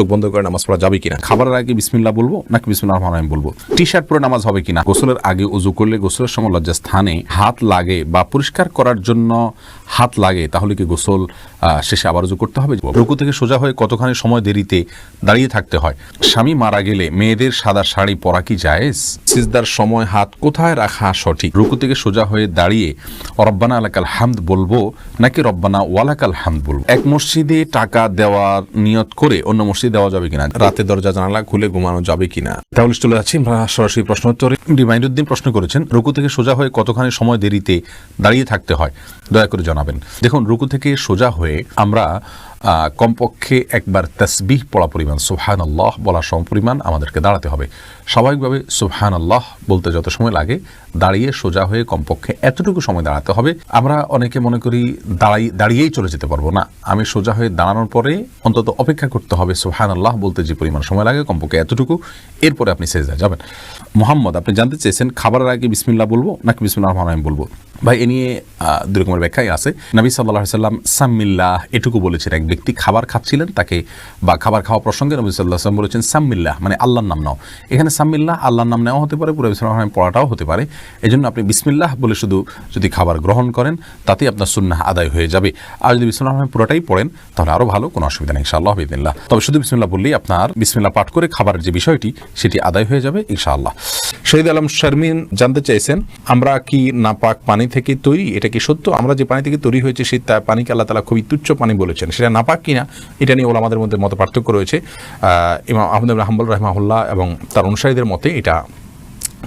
চোখ বন্ধ করে নামাজ পড়া যাবে কিনা? খাবারের আগে বিসমিল্লাহ বলব নাকি বিসমিল্লাহ রহমান বলব? টি শার্ট পরে নামাজ হবে কিনা? গোসলের আগে উজু করলে গোসলের সময় লজ্জা স্থানে হাত লাগে বা পরিষ্কার করার জন্য হাত লাগে, তাহলে কি গোসল শেষে আবার উজু করতে হবে? রুকু থেকে সোজা হয়ে কতখানি সময় দেরিতে দাঁড়িয়ে থাকতে হয়? স্বামী মারা গেলে মেয়েদের সাদা শাড়ি পরা কি জায়েজ? সিজদার সময় হাত কোথায় রাখা সঠিক? রুকু থেকে সোজা হয়ে দাঁড়িয়ে রব্বানা আলাকাল হামদ বলব নাকি রব্বানা ওয়ালাকাল হামদ বলব? এক মসজিদে টাকা দেওয়ার নিয়ত করে অন্য মসজিদে দেওয়া যাবে কিনা? রাতে দরজা জানালা খুলে ঘুমানো যাবে কিনা? তাহলে চলে যাচ্ছি সরাসরি প্রশ্ন উত্তরে। রিমাইন্ডুদ্দিন প্রশ্ন করেছেন, রুকু থেকে সোজা হয়ে কতখানি সময় দেরিতে দাঁড়িয়ে থাকতে হয়? দয়া করে জানাবেন। দেখুন, রুকু থেকে সোজা হয়ে আমরা কমপক্ষে একবার তসবিহ পড়া পরিমাণ সোহান আল্লাহ বলার সম পরিমাণ আমাদেরকে দাঁড়াতে হবে। স্বাভাবিকভাবে সুবহান আল্লাহ বলতে যত সময় লাগে, দাঁড়িয়ে সোজা হয়ে কমপক্ষে এতটুকু সময় দাঁড়াতে হবে। আমরা অনেকে মনে করি দাঁড়াই, দাঁড়িয়েই চলে যেতে পারব না। আমি সোজা হয়ে দাঁড়ানোর পরে অন্তত অপেক্ষা করতে হবে সুবহান আল্লাহ বলতে যে পরিমাণ সময় লাগে, কমপক্ষে এতটুকু। এরপরে আপনি সেজদা যাবেন। মোহাম্মদ, আপনি জানতে চেয়েছেন খাবারের আগে বিসমিল্লা বলব নাকি বিসমিল্লাহ রহমান রহিম বলব? ভাই, এ নিয়ে দুই রকমের ব্যাখ্যাই আছে। নবী সাল্লাহ সাল্লাম সাম্মিল্লাহ এটুকু বলেছেন। এক ব্যক্তি খাবার খাচ্ছিলেন, তাকে বা খাবার খাওয়া প্রসঙ্গে নবী সাল্লাহ সাল্লাম বলেছেন সাম্মিল্লাহ মানে আল্লাহর নাম নাও। এখানে সাম্মিল্লাহ আল্লাহর নাম নেওয়া হতে পারে পুরো বিসমিল্লাহ পড়াটাও হতে পারে। এই জন্য আপনি বিসমিল্লাহ বলে শুধু যদি খাবার গ্রহণ করেন, তাতেই আপনার সুন্নাহ আদায় হয়ে যাবে। আর যদি বিসমিল্লাহ পুরোটাই পড়েন, তাহলে আরও ভালো, কোনো অসুবিধা নেই, ইনশাআল্লাহ বিদিল্লাহ তবে শুধু বিসমিল্লাহ বললেই আপনার বিসমিল্লাহ পাঠ করে খাবারের যে বিষয়টি, সেটি আদায় হয়ে যাবে, ইনশাআল্লাহ। শহীদ আলম শারমিন জানতে চাইছেন আমরা কি নাপাক পানি থেকে তৈরি? এটা কি সত্য? আমরা যে পানি থেকে তৈরি হয়েছে সেই পানিকে আল্লাহ তালা খুবই তুচ্ছ পানি বলেছেন। সেটা না নাপাক কিনা, এটা নিয়ে ওলামাদের মধ্যে মত পার্থক্য রয়েছে ইমাম আহমদ হাম্বুল রহমাহুল্লাহ এবং তার অনুসারীদের মতে এটা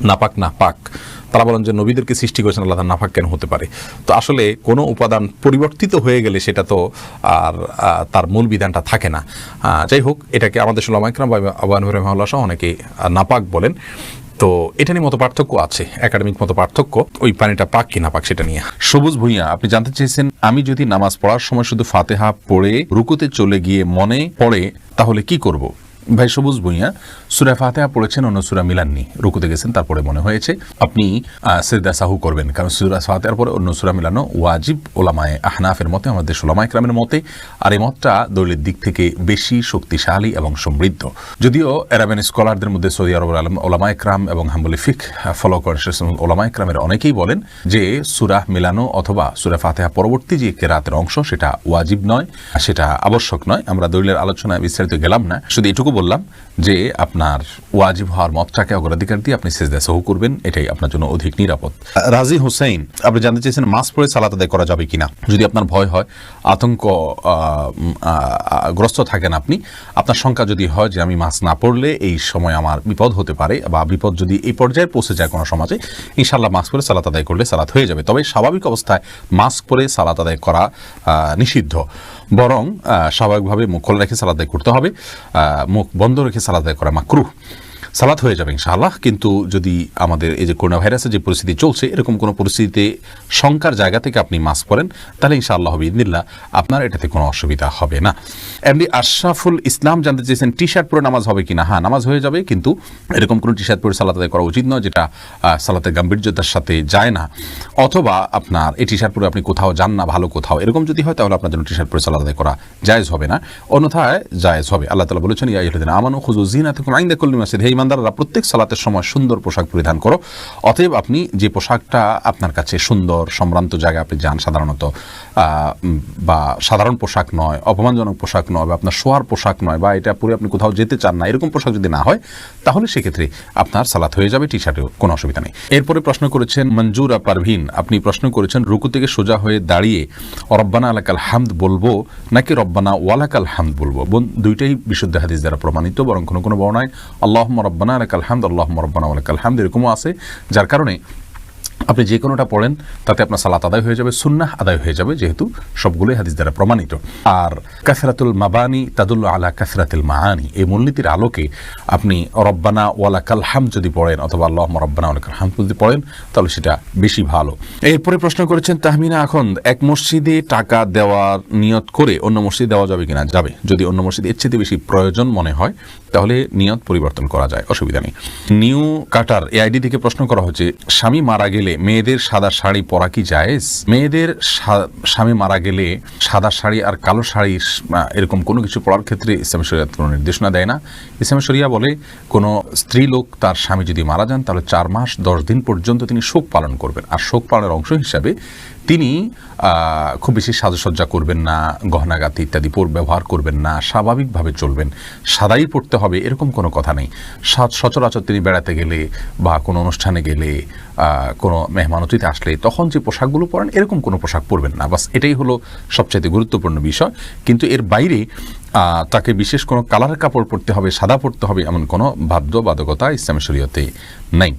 নাপাক না পাক। তারা বলেন যে নবীদেরকে সৃষ্টি করেছেন আল্লাহ নাপাক কেন হতে পারে? তো আসলে কোনো উপাদান পরিবর্তিত হয়ে গেলে সেটা তো আর তার মূল বিধানটা থাকে না। যাই হোক, এটাকে আমাদের সোলামাইকরাম বা আবান রহমাল্লাহ সহ অনেকে নাপাক বলেন। তো এটা নিয়ে মতো পার্থক্য আছে, একাডেমিক মতো পার্থক্য। ওই পানিটা পাক কি না পাক সেটা নিয়ে। সবুজ ভুইয়া, আপনি জানতে চেয়েছেন, আমি যদি নামাজ পড়ার সময় শুধু ফাতেহা পড়ে, রুকুতে চলে গিয়ে মনে পড়ে, তাহলে কি করব? ভাই, সবুজ ভুইয়া সুরা ফাতেহা পড়েছেন, অন্য সুরা মিলাননি। রুকুতে গেছেন, তারপরে মনে হয়েছে আপনি সেদা সাহু করবেন। কারণ সুরা ফাতেহার পরে অন্য সুরা মিলানো ওয়াজিব ওলামায় আহনাফের মতে, আমাদের দেশ সোলামা ইকরামের মতে, আর এই মতটা দলিলের দিক থেকে বেশি শক্তিশালী এবং সমৃদ্ধ। যদিও এরাবেন স্কলারদের মধ্যে সৌদি আরবের আলম ওলামা ইকরাম এবং হাম্বলি ফিক ফলো করেন ওলামা ইকরামের অনেকেই বলেন যে সুরা মিলানো অথবা সুরা ফাতেহা পরবর্তী যে কেরাতের অংশ, সেটা ওয়াজিব নয়, সেটা আবশ্যক নয়। আমরা দলিলের আলোচনায় বিস্তারিত গেলাম না। শুধু এটুকু বললাম যে আপনার ওয়াজিব হওয়ার মতটাকে অগ্রাধিকার দিয়ে আপনি সেজদা সহ করবেন এটাই আপনার জন্য অধিক নিরাপদ। রাজি হোসেন আপনি জানতে চেয়েছেন মাস পরে সালাত আদায় করা যাবে কিনা? যদি আপনার ভয় হয় আতঙ্ক গ্রস্ত থাকেন আপনি আপনার শঙ্কা যদি হয় যে আমি মাস না পড়লে এই সময় আমার বিপদ হতে পারে বা বিপদ যদি এই পর্যায়ে পৌঁছে যায় কোনো সমাজে ইনশাল্লাহ মাস্ক পরে সালাত আদায় করলে সালাত হয়ে যাবে। তবে স্বাভাবিক অবস্থায় মাস্ক পরে সালাত আদায় করা নিষিদ্ধ। বরং স্বাভাবিকভাবে মুখ খোলা রেখে সালাদাই করতে হবে। মুখ বন্ধ রেখে সালাদাই করা মাকরুহ। সালাত হয়ে যাবে ইনশাআল্লাহ। কিন্তু যদি আমাদের এই যে করোনা ভাইরাসের যে পরিস্থিতি চলছে, এরকম কোনো পরিস্থিতিতে শঙ্কার জায়গা থেকে আপনি মাস্ক পরেন, তাহলে ইনশাআল্লাহ হবে। ইদিল্লাহ আপনার এটাতে কোনো অসুবিধা হবে না। এমনি আশরাফুল ইসলাম জানতে চেয়েছেন টি শার্ট পরে নামাজ হবে কিনা? হ্যাঁ নামাজ হয়ে যাবে, কিন্তু এরকম কোনো টি শার্ট পরে সালাত আদায় করা উচিত নয়, যেটা সালাতের গাম্ভীর্যতার সাথে যায় না। অথবা আপনার এই টি শার্ট পরে আপনি কোথাও যান না, ভালো কোথাও, এরকম যদি হয়, তাহলে আপনার জন্য টি শার্ট পরে সালাত আদায় করা জায়েজ হবে না। অন্যথায় জায়েজ হবে। আল্লাহ তালা বলেছেন, ইয়া আমানু খুজু জিনাতুকুম আইন্দা কুল্লি মাসজিদ। হে ইমানদাররা প্রত্যেক সালাতের সময় সুন্দর পোশাক পরিধান করো। অতএব আপনি যে পোশাকটা আপনার কাছে সুন্দর, সম্ভ্রান্ত জায়গায় আপনি যান সাধারণত বা সাধারণ পোশাক নয়, অপমানজনক পোশাক নয়, বা আপনার শোয়ার পোশাক নয়, বা এটা পরে আপনি কোথাও যেতে চান না, এরকম পোশাক যদি না হয়, তাহলে সেক্ষেত্রে আপনার সালাত হয়ে যাবে টি শার্টেও কোনো অসুবিধা নেই। এরপরে প্রশ্ন করেছেন, মঞ্জুরা পারভিন, আপনি প্রশ্ন করেছেন, রুকু থেকে সোজা হয়ে দাঁড়িয়ে রব্বানা আলাকাল হামদ বলব, নাকি রব্বানা ওয়ালাকাল হামদ বলব? দুইটাই বিশুদ্ধ হাদিস দ্বারা প্রমাণিত, বরং কোনো কোনো বর্ণায় আল্লাহ রব্বানা আলাকাল হামদ আল্লাহ রব্বানা ওয়ালাকাল হামদ এরকমও আছে যার কারণে আপনি যে কোনোটা পড়েন, তাতে আপনার সালাত আদায় হয়ে যাবে, সুন্নাহ আদায় হয়ে যাবে, যেহেতু সবগুলোই হাদিস দ্বারা প্রমাণিত। আর কাসরাতুল মাবানি তাদুল্ল আলা কাসরাতুল মাহানি এই মূলনীতির আলোকে আপনি রব্বানা ওয়ালা কালহাম যদি পড়েন, অথবা আল্লাহ রব্বানা ওয়ালা কালহাম যদি পড়েন, তাহলে সেটা বেশি ভালো। এরপরে প্রশ্ন করেছেন, তাহমিনা এখন এক মসজিদে টাকা দেওয়ার নিয়ত করে অন্য মসজিদে দেওয়া যাবে কিনা? যাবে। যদি অন্য মসজিদে চেয়ে বেশি প্রয়োজন মনে হয়, তাহলে নিয়ত পরিবর্তন করা যায়, অসুবিধা নেই। নিউ কাটার এই আইডি থেকে প্রশ্ন করা হচ্ছে, স্বামী মারা গেলে মেয়েদের সাদা শাড়ি পরা কি জায়েজ? মেয়েদের স্বামী মারা গেলে সাদা শাড়ি আর কালো শাড়ি এরকম কোনো কিছু পড়ার ক্ষেত্রে ইসলামী শরিয়াত কোনো নির্দেশনা দেয় না। ইসলামী শরিয়া বলে, কোনো স্ত্রী লোক তার স্বামী যদি মারা যান, তাহলে চার মাস দশ দিন পর্যন্ত তিনি শোক পালন করবেন। আর শোক পালনের অংশ হিসাবে তিনি খুব বেশি সাজসজ্জা করবেন না, গহনাগাতি ইত্যাদি ব্যবহার করবেন না, স্বাভাবিকভাবে চলবেন, সাদাই পড়তে হবে, এরকম কোনো কথা নেই। সচরাচর তিনি বেড়াতে গেলে বা কোনো অনুষ্ঠানে গেলে কোনো মেহমানতিতে আসলে তখন যে পোশাকগুলো পরেন, এরকম কোনো পোশাক পরবেন না। বাস এটাই হলো সবচাইতে গুরুত্বপূর্ণ বিষয়। কিন্তু এর বাইরে তাকে বিশেষ কোনো কালারের কাপড় পরতে হবে সাদা পরতে হবে এমন কোনো বাধ্যবাধকতা ইসলামী শরীয়তে নেই।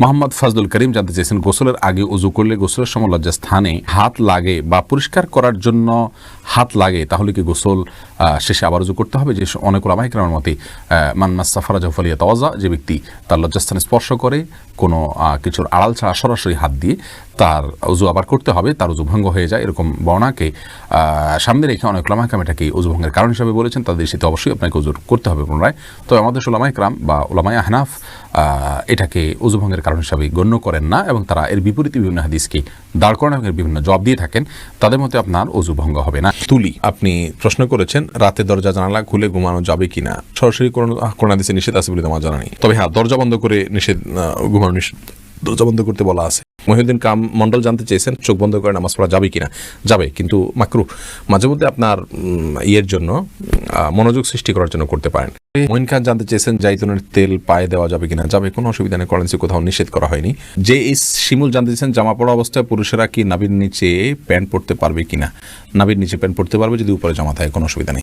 মোহাম্মদ ফাজলুল করিম জানতে চেয়েছেন গোসলের আগে উজু করলে গোসলের সময় লজ্জা স্থানে হাত লাগে বা পরিষ্কার করার জন্য হাত লাগে তাহলে কি গোসল শেষে আবার উজু করতে হবে? যে অনেক ওলামাইকরামের মতে আহ, মান্নাস সাফারা জফলিয়া তওয়াজা যে ব্যক্তি তার লজ্জাস্থানে স্পর্শ করে কোনো কিছুর আড়াল ছাড়া সরাসরি হাত দিয়ে তার উজু আবার করতে হবে, তার উজু ভঙ্গ হয়ে যায়, এরকম বর্ণাকে সামনে রেখে অনেক ওলামাইকরাম এটাকে উজু ভঙ্গের কারণ হিসাবে বলেছেন, তাদের সাথে অবশ্যই আপনাকে উজু করতে হবে পুনরায়। তবে আমাদের ওলামাইকরাম বা ওলামাই আহনাফ এটাকে উজু ভঙ্গের কারণ হিসাবে গণ্য করেন না এবং তারা এর বিপরীতে বিভিন্ন হাদিসকে দাঁড় করানো এবং বিভিন্ন জব দিয়ে থাকেন, তাদের মতে আপনার অজু ভঙ্গ হবে না। তুলি, আপনি প্রশ্ন করেছেন, রাতে দরজা জানালা খুলে ঘুমানো যাবে কিনা? সরাসরি কোন হাদিসে নিষেধ আছে বলে আমার জানা নেই। তবে হ্যাঁ দরজা বন্ধ করে নিষেধ ঘুমানো নিষেধ, দরজা বন্ধ করতে বলা আছে। মহিউদ্দিন কাম মন্ডল জানতে চেয়েছেন, চোখ বন্ধ করে নামাজ পড়া যাবে কিনা? যাবে, কিন্তু মাকরু, মাঝে মধ্যে আপনার ইয়ের জন্য মনোযোগ সৃষ্টি করার জন্য করতে পারেন। মহিন খান জানতে চেয়েছেন, জাইতুনের তেল পায়ে দেওয়া যাবে কিনা? যাবে, কোনো অসুবিধা নেই করেন্সি কোথাও নিষেধ করা হয়নি। যে এই শিমুল জানতে চেয়েছেন জামা পড়া অবস্থায় পুরুষেরা কি নাবির নিচে প্যান্ট পরতে পারবে কিনা? নাবির নিচে প্যান্ট পরতে পারবে যদি উপরে জামা থাকে, কোনো অসুবিধা নেই।